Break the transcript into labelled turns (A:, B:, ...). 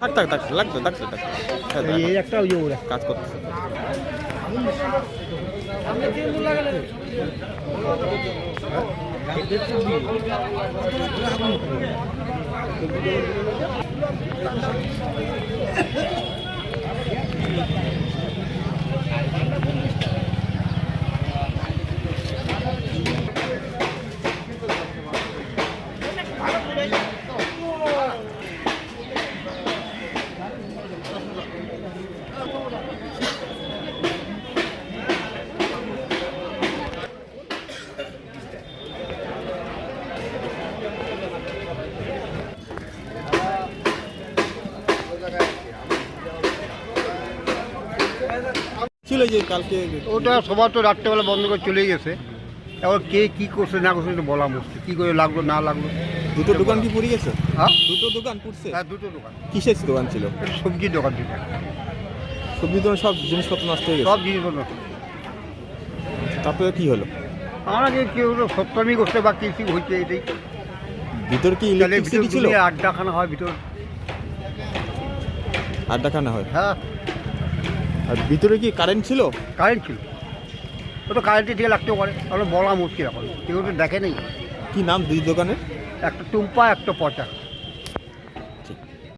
A: থাক থাক থাক লাগতো থাকছে থাক হ্যাঁ,
B: এই একটা ওই যে ওরা।
A: কাজ করতেছে ছিল যে কালকে
B: ওটা সবার তো রাত্রেবেলা বন্ধ করে চলে গেছে। এবার কে কি করছে না করছে এটা বলা মুশকিল। কী করে লাগল না লাগল?
A: দুটো দোকান কি পুড়ে গেছে?
B: হ্যাঁ?
A: দুটো দোকান পুড়ছে?
B: হ্যাঁ দুটো দোকান।
A: কিসের দোকান ছিল?
B: সবজির দোকান দুটো
A: সবজি দোকান সব জিনিসপত্র নষ্ট হয়ে গেছে?
B: সব জিনিসপত্র নষ্ট
A: তারপরে কি হলো?
B: আমরা যে কেউ সপ্তমী করছে বা কিছু হয়েছে এটাই।
A: ভিতর কি ইলেকট্রিসিটি ছিল?
B: আড্ডাখানা হয় ভিতর।
A: আড্ডাখানা হয়?
B: হ্যাঁ।
A: আর ভিতরে কি কারেন্ট ছিল?
B: কারেন্ট ছিল। ও তো কারেন্টে দিয়ে লাগতেও পারে। তাহলে বলা মুশকিল এখন। কেউ তো দেখে নেই।
A: কি নাম দুই দোকানের?
B: একটা টুম্পা একটা পচা।